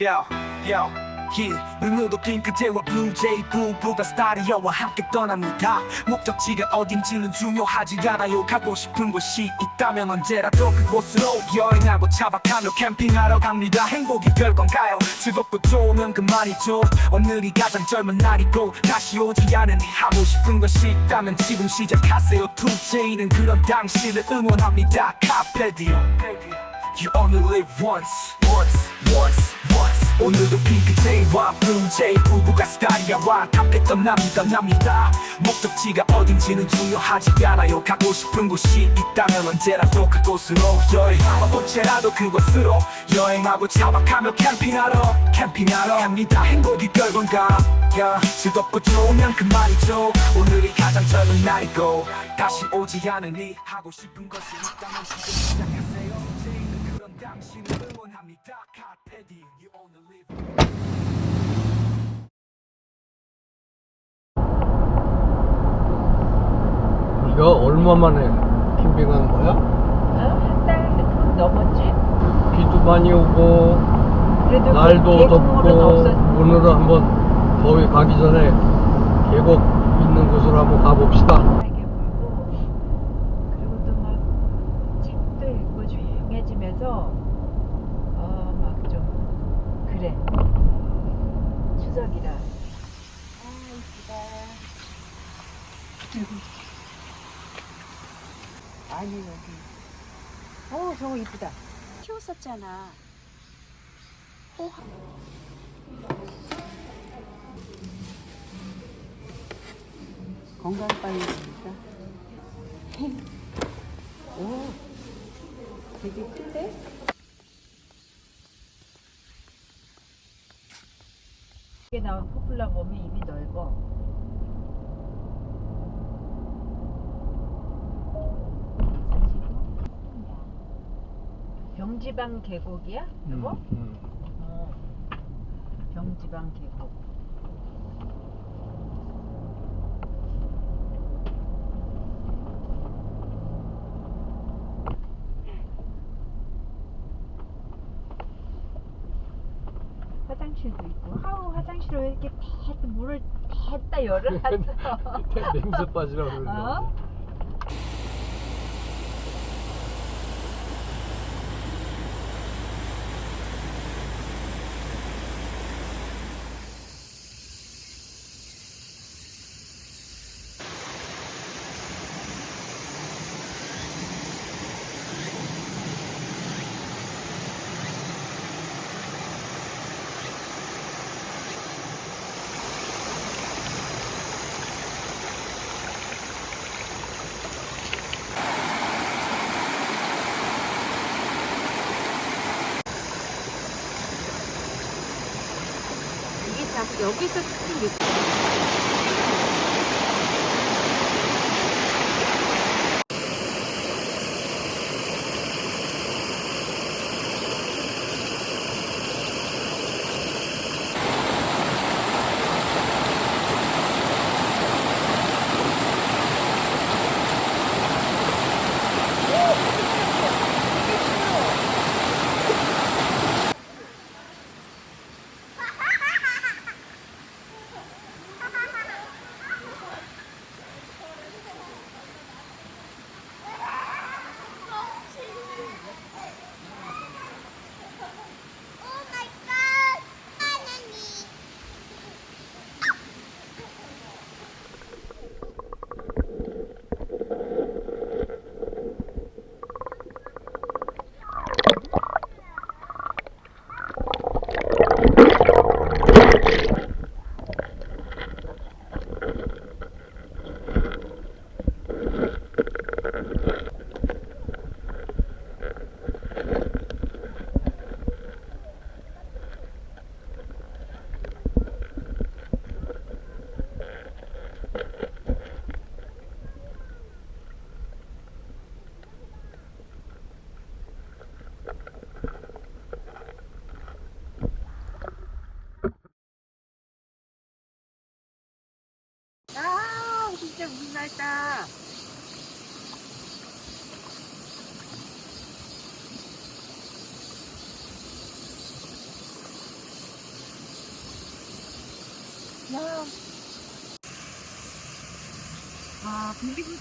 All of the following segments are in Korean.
Yo, yo, 길 눈으로 빈 그대와 블루제이 부부가 스타리어와 함께 떠납니다. 목적지가 어딘지는 중요하지 않아요. 가고 싶은 곳이 있다면 언제라도 그곳으로 여행하고 차박하며 캠핑하러 갑니다. 행복이 별건가요. 즐겁고 좋으면 그만이죠. 오늘이 가장 젊은 날이고 다시 오지 않으니 하고 싶은 것이 있다면 지금 시작하세요. 투제이는 그런 당신을 응원합니다. 카페디오 You only live once, once, once. 오늘도 핑크제이와 블루제이 부부가 스타리아와 함께 떠납니다, 납니다. 목적지가 어딘지는 중요하지 않아요. 가고 싶은 곳이 있다면 언제라도 그곳으로 여행하고 언제라도 그곳으로 여행하고 차박하며 캠핑하러, 캠핑하러 합니다. 행복이 별건가? 야, 즐겁고 좋으면 그만이죠. 오늘이 가장 젊은 날이고 다시 오지 않으니 하고 싶은 것이 있다면 지금 시작하세요. 제이는 그런 당신 얼마 만에 캠핑한 거야? 한달 넘었지? 비도 많이 오고 그래도 날도 그 계곡물은 덥고 없었 오늘은 한번 더위 가기 전에 계곡 있는 곳으로 한번 가봅시다. 하게 불고. 그리고 또 막 책도 읽고 조용해지면서 어 막 좀 그래. 추석이라. 아 이쁘다 아니 여기. 어 저거 이쁘다. 키웠었잖아. 호화. 건강빵이니까 오 되게 큰데? 이게 나온 포플라 보면 입이 넓어 병지방 계곡이야? 이거? 음. 어. 병지방 계곡. 화장실도 있고 하우 화장실을 왜 이렇게 다 물을 다 열어놨어 냄새 빠지라고 그러는 어? 여기서 특히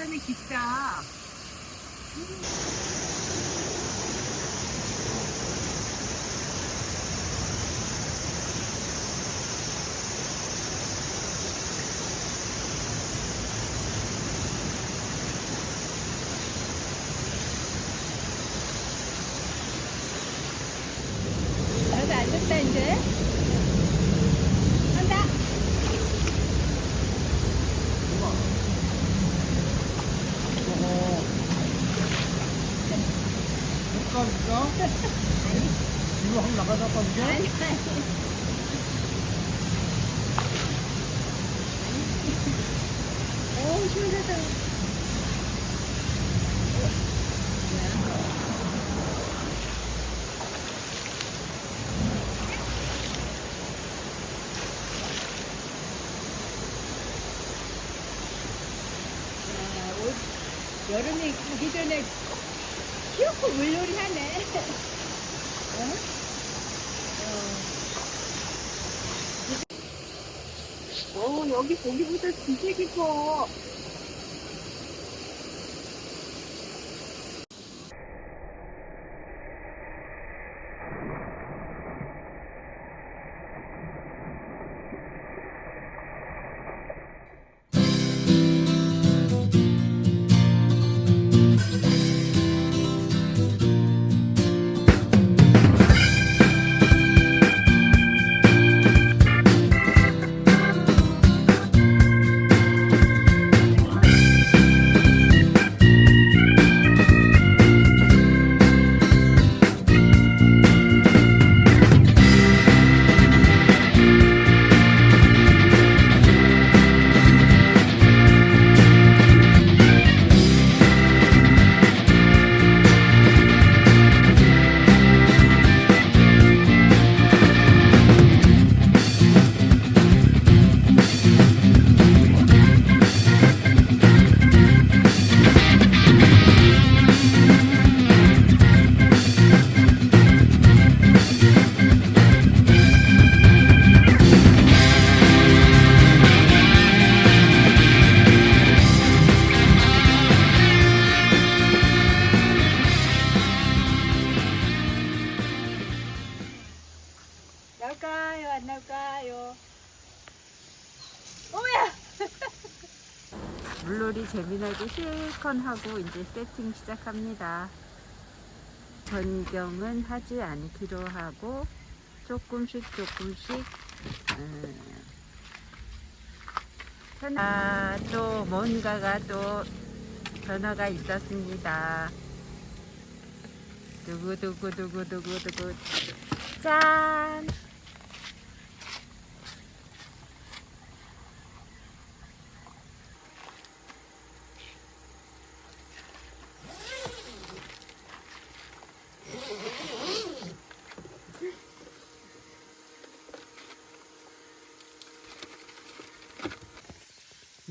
아, 고기보다는 기싸. 나도 안 됐다, 이제. 간다. 까 이거 한번 나가자 빠지게? 아니, 아니. 오, 시원하다. 야, 올- 여름이 가기 전에 키우고 물놀이 하네. 어? 어, 여기 고기보다 진짜 깊어. 나올까요? 안 나올까요? 어머야! 물놀이 재미나게 실컷 하고 이제 세팅 시작합니다. 변경은 하지 않기로 하고 조금씩 조금씩 음, 편- 아, 또 뭔가가 또 변화가 있었습니다. 두구두구두구두구두구 짠!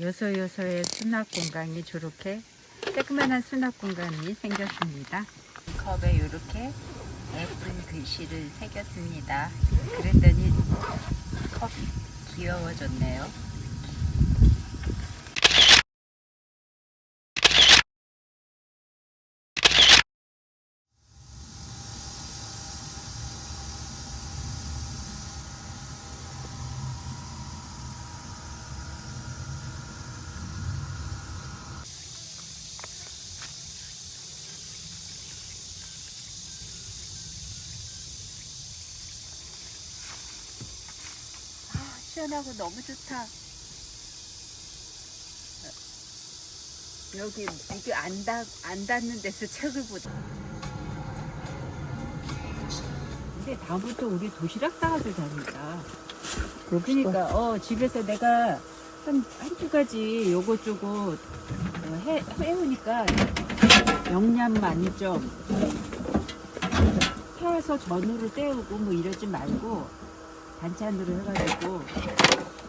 요소요소의 수납 공간이 저렇게 조그만한 수납 공간이 생겼습니다. 컵에 이렇게 예쁜 글씨를 새겼습니다. 그랬더니 컵이 귀여워졌네요. 아, 시원하고 너무 좋다. 여기 이게 안 닿, 안 닿는 데서 책을 보자. 근데 다음부터 우리 도시락 싸가지고 다닌다. 그러니까 어 집에서 내가 한 한두 가지 요것저것 어, 해 해오니까 영양 만점 사서 전후를 때우고 뭐 이러지 말고 반찬으로 해가지고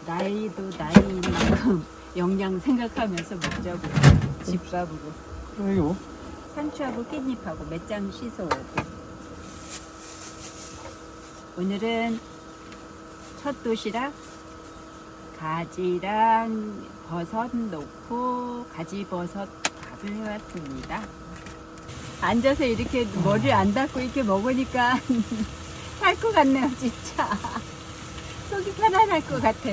나이도 나이인 만큼 영양 생각하면서 먹자고 집밥으로 그래요. 상추하고 깻잎하고 몇장 씻어오고 오늘은 첫 도시락 가지랑 버섯 넣고 가지버섯 밥을 해왔습니다. 앉아서 이렇게 머리를 안 닦고 이렇게 먹으니까 살 것 같네요, 진짜. 속이 편안할 것 같아.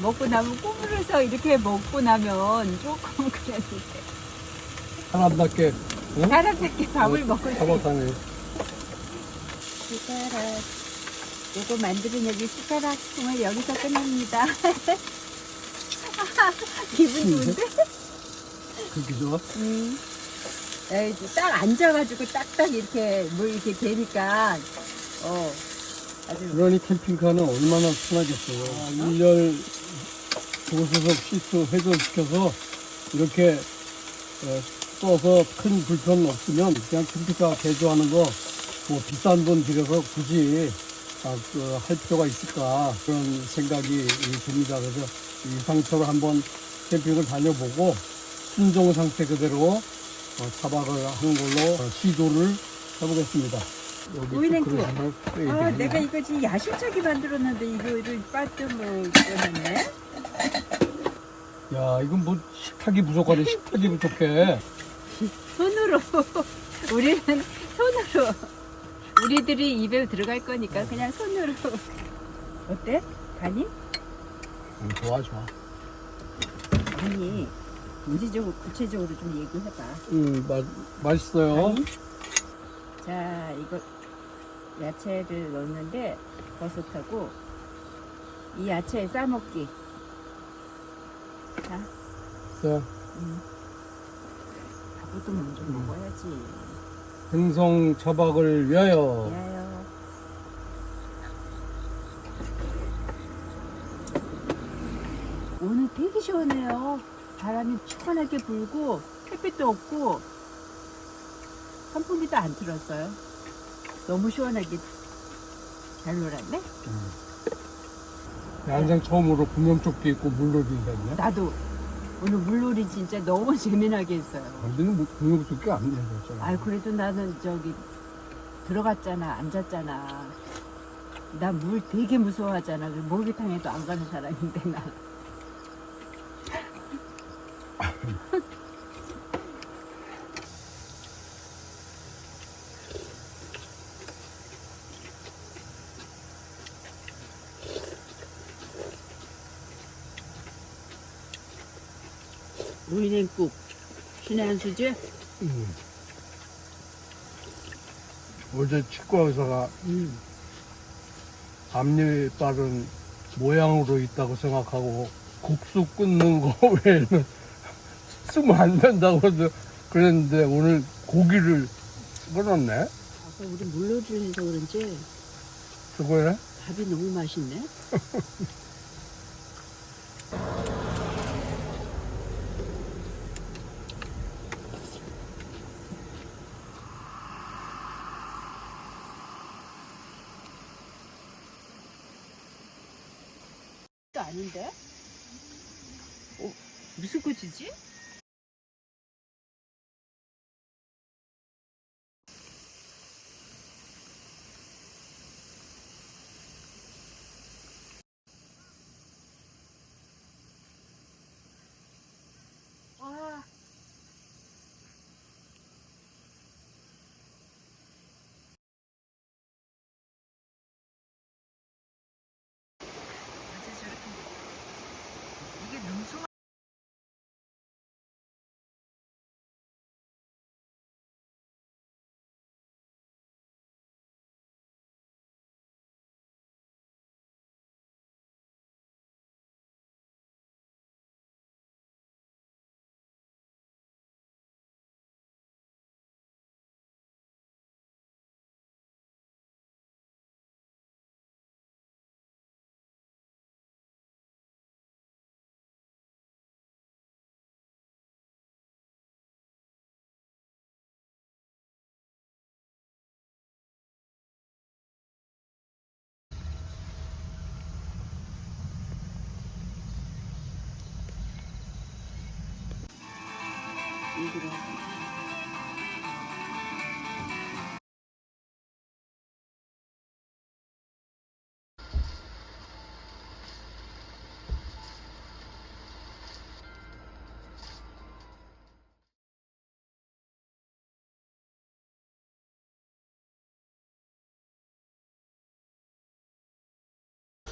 먹고 나면 꾸물어서 이렇게 먹고 나면 조금 그랬는데. 사람답게 응? 사람답게 밥을 먹고 있어. 잡아가네 숟가락. 요거 만드는 여기 숟가락 통을 여기서 끝냅니다. 기분 좋은데? 그렇게 좋아? 음. 에이, 딱 앉아가지고 딱딱 이렇게 뭐 이렇게 되니까 어 그러니 캠핑카는 얼마나 편하겠어요. 아, 일렬 조수석 시트 회전시켜서 이렇게 어, 써서 큰 불편 없으면 그냥 캠핑카 개조하는 거 뭐 비싼 돈 들여서 굳이 아, 그, 할 필요가 있을까 그런 생각이 듭니다. 그래서 이 상처로 한번 캠핑을 다녀보고 순종 상태 그대로 어, 차박을 하는 걸로 어, 시도를 해보겠습니다. 빼야 아. 내가 이거 지금 야심차게 만들었는데 이거를 빠뜨려 꺼냈네 야, 이건 뭐 식탁이 부족하네. 식탁이 부족해. 손으로 우리는 손으로 우리들이 입에 들어갈 거니까 그냥 손으로 어때? 간이? 음, 좋아, 좋아. 아니 구체적으로 구체적으로 좀 얘기해봐 음, 맛, 맛있어요. 아니, 자, 이거 야채를 넣는데 버섯하고 이 야채 싸먹기. 자, 자, 음. 밥부터 먼저 음. 먹어야지. 행성 차박을 위하여. 미아요. 오늘 되게 시원해요. 바람이 시원하게 불고 햇빛도 없고 선풍기도 안 틀었어요. 너무 시원하게 잘 놀았네. 양생 처음으로 구명조끼 입고 물놀이 했네. 나도 오늘 물놀이 진짜 너무 재미나게 했어요. 뭐 구명조끼 안 내줬잖아. 아 그래도 나는 저기 들어갔잖아 앉았잖아. 나 물 되게 무서워하잖아. 그 목욕탕에도 안 가는 사람인데 나. 우이냉국 신의 한 수지? 음. 어제 치과 의사가 음. 앞니빨은 모양으로 있다고 생각하고 국수 끓는 거 외에는 쓰면 안 된다고 그랬는데 오늘 고기를 집어넣네? 아까 우리 물놀이를 해서 그런지 수고해. 밥이 너무 맛있네. 아닌데? 어, 무슨 꽃이지?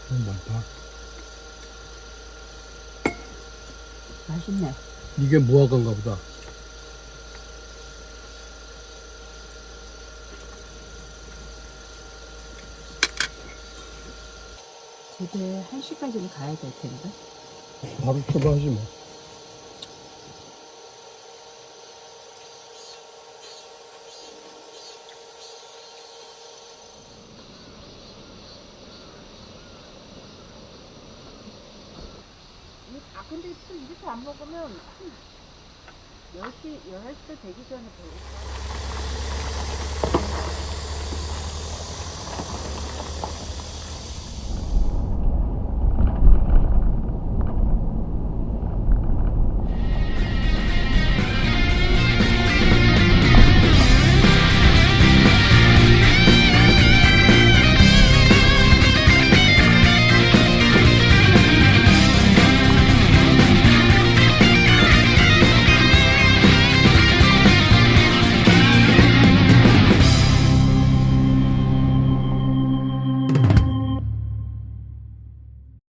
너무 많다. 맛있네. 이게 무화과인가 보다. 집에 1시까지는 가야 될 텐데. 바로 출발하지 뭐. 밥을 안 먹으면 한 10시, 11시 되기 전에 배고파.